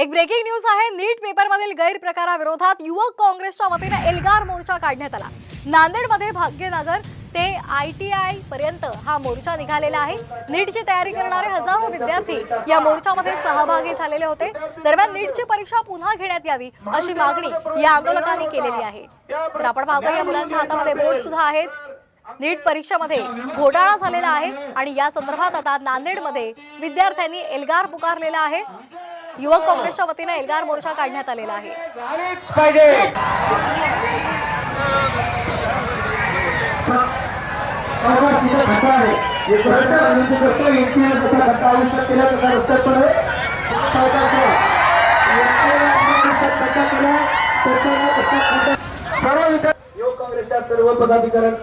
एक breaking news आहे. नीट पेपरमधील गैरप्रकाराविरोधात युवक काँग्रेसच्या वतीने एल्गार मोर्चा काढण्यात आला. नांदेडमध्ये भाग्यनगर ते आय टी आय पर्यंत हा मोर्चा निघालेला आहे. नीटची तयारी करणारे हजारो विद्यार्थी या मोर्चामध्ये सहभागी झालेले होते. दरम्यान नीटची परीक्षा पुन्हा घेण्यात यावी अशी मागणी या आंदोलकांनी केलेली आहे. तर आपण पाहतो या मुलांच्या हातामध्ये बोर्ड सुद्धा आहेत. नीट परीक्षेमध्ये घोटाळा झालेला आहे आणि या संदर्भात आता नांदेडमध्ये विद्यार्थ्यांनी एल्गार पुकारलेला आहे. युवक काँग्रेसच्या वतीने एल्गार मोर्चा काढण्यात आलेला आहे. सर्व काँग्रेसच्या सर्व खड्डा आहे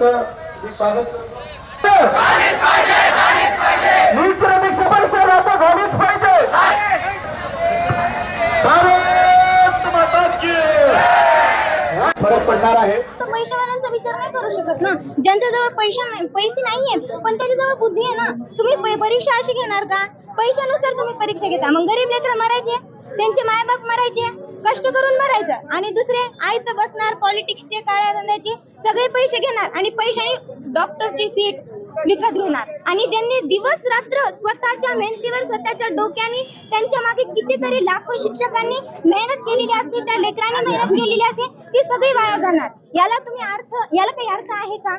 फरक पडणार आहे. पैशावाल्यांचा विचार नाही करू शकत ना. ज्यांच्याजवळ पैसा नाही पैसे नाहीयेत पण त्याच्याजवळ बुद्धी आहे ना. तुम्ही परीक्षा अशी घेणार का? पैशानुसार तुम्ही परीक्षा घेता. मग गरीब लेकर मरायचे त्यांचे मायबाप मरायचे कष्ट करून मरायचं. आणि दुसरे आयत बसणार पॉलिटिक्सचे काळ्या धंद्याचे सगळे पैसे घेणार. आणि पैशाने डॉक्टरची सीट विकत घेणार. आणि ज्यांनी दिवस रात्र स्वतःच्या मेहनतीवर स्वतःच्या डोक्याने त्यांच्या मागे कितीतरी लाखो शिक्षकांनी मेहनत केलेली असते त्या लेकरांनी मेहनत केलेली असते ती सगळी वाया जाणार. याला तुम्ही अर्थ याला काही अर्थ आहे का?